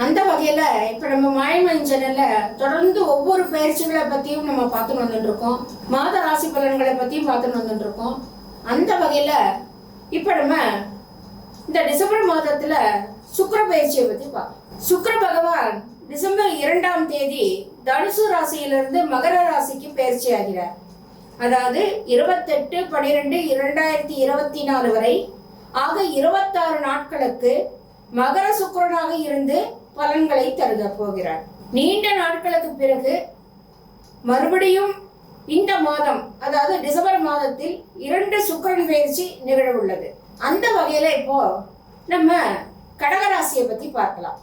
அந்த வகையில் இப்போ நம்ம மாயமன் மயன் சேனலில் தொடர்ந்து ஒவ்வொரு பயிற்சிகளை பற்றியும் நம்ம பார்த்துன்னு வந்துட்டுருக்கோம். மாத ராசி பலன்களை பற்றியும் பார்த்துன்னு வந்துட்டுருக்கோம். அந்த வகையில் இப்போ நம்ம இந்த டிசம்பர் மாதத்துல சுக்கர பயிற்சியை பத்தி பார்க்கலாம் சுக்கர பகவான் டிசம்பர் இரண்டாம் தேதி தனுசு ராசியிலிருந்து மகர ராசிக்கு பயிற்சி ஆகிறார். அதாவது இருபத்தெட்டு பனிரெண்டு இரண்டாயிரத்தி இருபத்தி நாலு வரை ஆக இருபத்தாறு நாட்களுக்கு மகர சுக்கரனாக இருந்து பலன்களை தருக போகிறார். நீண்ட நாட்களுக்கு பிறகு மறுபடியும் இந்த மாதம் அதாவது டிசம்பர் மாதத்தில் இரண்டு சுக்கிரன் பயிற்சி நிகழ உள்ளது. அந்த வகையில இப்போ நம்ம கடகராசியை பத்தி பார்க்கலாம்.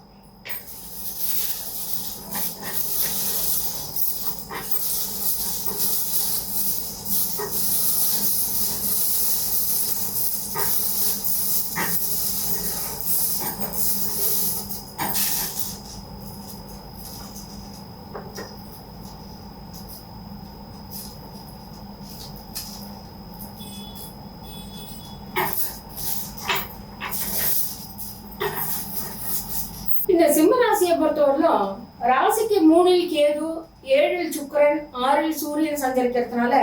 சிம்ம ராசியை பொறுத்தவரையிலும் ராசிக்கு மூணில் கேது ஏழில் சுக்கிரன் ஆறில் சூரியன் சஞ்சரிக்கிறதுனால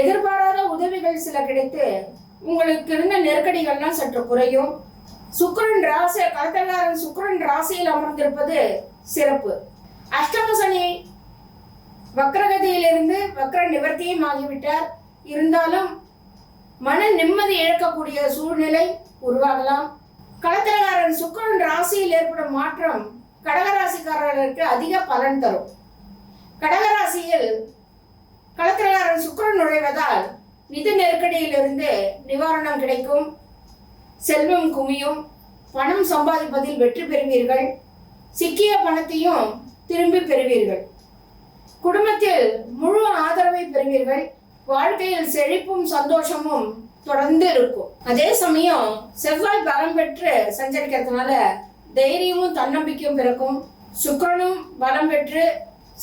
எதிர்பாராத உதவிகள் சில கிடைத்து உங்களுக்கு இருந்த நெருக்கடிகள்லாம் சற்று குறையும். சுக்கரன் ராசி கடத்தகாரன் சுக்கரன் ராசியில் அமர்ந்திருப்பது சிறப்பு. அஷ்டம சனி வக்ரகதியிலிருந்து வக்ர நிவர்த்தியும் ஆகிவிட்டார். இருந்தாலும் மன நிம்மதி இழக்கக்கூடிய சூழ்நிலை உருவாகலாம். களத்திரக்காரன் சுக்கிரன் ராசியில் ஏற்படும் மாற்றம் கடகராசிக்காரர்களுக்கு அதிக பலன் தரும். கடகராசியில் களத்திரக்காரன் சுக்கிரன் நுழைவதால் நிதி நெருக்கடியிலிருந்து நிவாரணம் கிடைக்கும். செல்வம் குமியும் பணம் சம்பாதிப்பதில் வெற்றி பெறுவீர்கள். சிக்கிய பணத்தையும் திரும்பி பெறுவீர்கள். குடும்பத்தில் முழு ஆதரவை பெறுவீர்கள். வாழ்க்கையில் செழிப்பும் சந்தோஷமும் தொடர்ந்து இருக்கும் அதே சமயம் செவ்வாய் பலம் பெற்று சஞ்சரிக்கிறதுனால தைரியமும் தன்னம்பிக்கையும் பிறக்கும். சுக்கரனும் பலம் பெற்று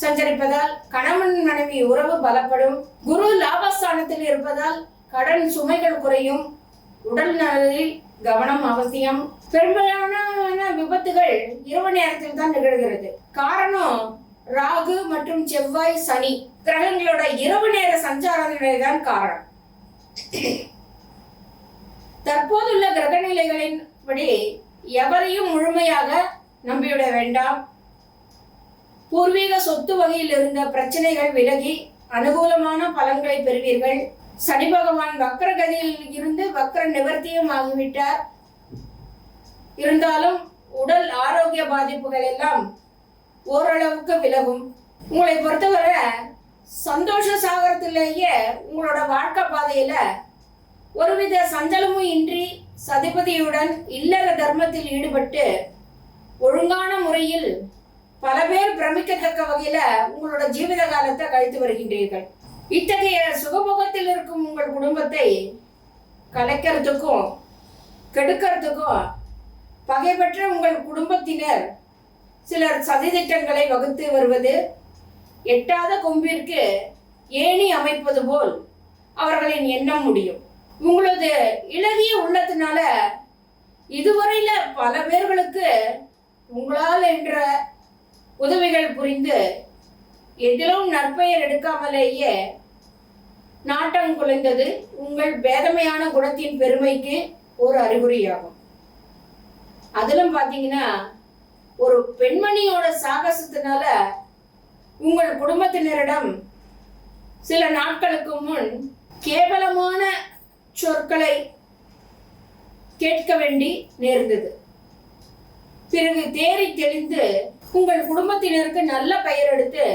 சஞ்சரிப்பதால் கணவன் மனைவி உறவு பலப்படும். குரு லாபஸ்தானத்தில் இருப்பதால் கடன் சுமைகள் குறையும். உடல் நலனில் கவனம் அவசியம். பெரும்பாலான விபத்துகள் இரவு நேரத்தில் தான் நிகழ்கிறது. காரணம் ராகு மற்றும் செவ்வாய் சனி. கிரகங்களோட இரவு நேர சஞ்சாரங்களே தான் காரணம். தற்போதுள்ள கிரக நிலைகளின்படி எவரையும் முழுமையாக நம்பிவிட வேண்டாம். பூர்வீக சொத்து வகையில் இருந்த பிரச்சனைகள் விலகி அனுகூலமான பலன்களை பெறுவீர்கள். சனி பகவான் வக்கரகதியில் இருந்து வக்ர நிவர்த்தியும் ஆகிவிட்டார். இருந்தாலும் உடல் ஆரோக்கிய பாதிப்புகள் எல்லாம் ஓரளவுக்கு விலகும். உங்களை பொறுத்தவரை சந்தோஷ சாகரத்திலேயே உங்களோட வாழ்க்கை பாதையில ஒருவித சஞ்சலமும் இன்றி சதிபதியுடன் இல்லற தர்மத்தில் ஈடுபட்டு ஒழுங்கான முறையில் பல பேர் பிரமிக்கத்தக்க வகையில உங்களோட ஜீவித காலத்தை கழித்து வருகின்றீர்கள். இத்தகைய சுகபோகத்தில் இருக்கும் உங்கள் குடும்பத்தை கலைக்கிறதுக்கும் கெடுக்கிறதுக்கும் பகைபெற்ற உங்கள் குடும்பத்தினர் சிலர் சதித்திட்டங்களை வகுத்து வருவது எட்டாத கொம்பிற்கு ஏணி அமைப்பது போல் அவர்களின் எண்ணம் முடியும். உங்களது இளகிய உள்ளத்தினால இதுவரையில பல பேர்களுக்கு உங்களால் என்ற உதவிகள் புரிந்து எதிலும் நற்பெயர் எடுக்காமலேயே நாட்டம் குலைந்தது உங்கள் பேதமையான குணத்தின் பெருமைக்கு ஒரு அறிகுறியாகும். அதிலும் பார்த்தீங்கன்னா ஒரு பெண்மணியோட சாகசத்தினால உங்கள் குடும்பத்தினரிடம் சில நாட்களுக்கு முன் கேவலமான சொற்களை கேட்க வேண்டி நேர்ந்தது. பிறகு தேறி தெளிந்து உங்கள் குடும்பத்தினருக்கு நல்ல பெயர் எடுத்து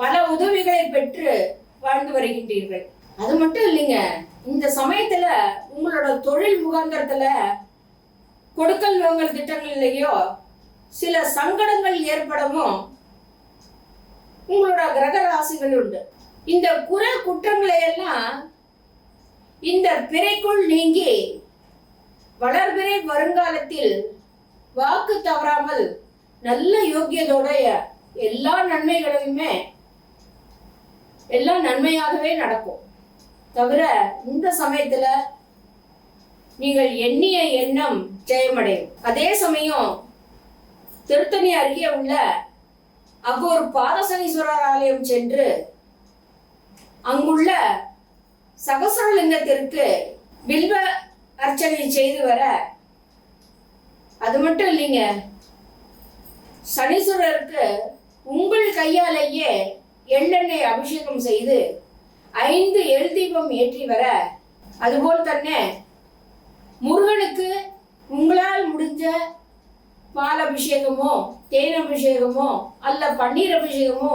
பல உதவிகளை பெற்று வாழ்ந்து வருகின்றீர்கள். அது மட்டும் இல்லைங்க இந்த சமயத்துல உங்களோட தொழில் முகாந்திரத்துல கொடுக்கல் வாங்கல் திட்டங்கள்லயோ சில சங்கடங்கள் ஏற்படவும் உங்களோட கிரக ராசிகள் உண்டு. இந்த குற குற்றங்களை எல்லாம் இந்த பிறைக்குள் நீங்கி வளர்பிறை வருங்காலத்தில் வாக்கு தவறாமல் நல்ல யோக்கியதோடைய எல்லா நன்மைகளையுமே எல்லாம் நன்மையாகவே நடக்கும். தவிர இந்த சமயத்துல நீங்கள் எண்ணிய எண்ணம் ஜெயமடையும். அதே சமயம் திருத்தணி அருகே உள்ள அவ்வொரு பாதசனீஸ்வரர் ஆலயம் சென்று அங்குள்ள சகசரலிங்கத்திற்கு பில்வ அர்ச்சனை செய்து வர அது மட்டும் இல்லைங்க. சனீஸ்வரருக்கு உங்கள் கையாலேயே எள்ளெண்ணெய் அபிஷேகம் செய்து ஐந்து எல் தீபம் ஏற்றி வர அதுபோல் தானே முருகனுக்கு உங்களால் முடிஞ்ச பால் அபிஷேகமோ தேன் அபிஷேகமோ அல்ல பன்னீர் அபிஷேகமோ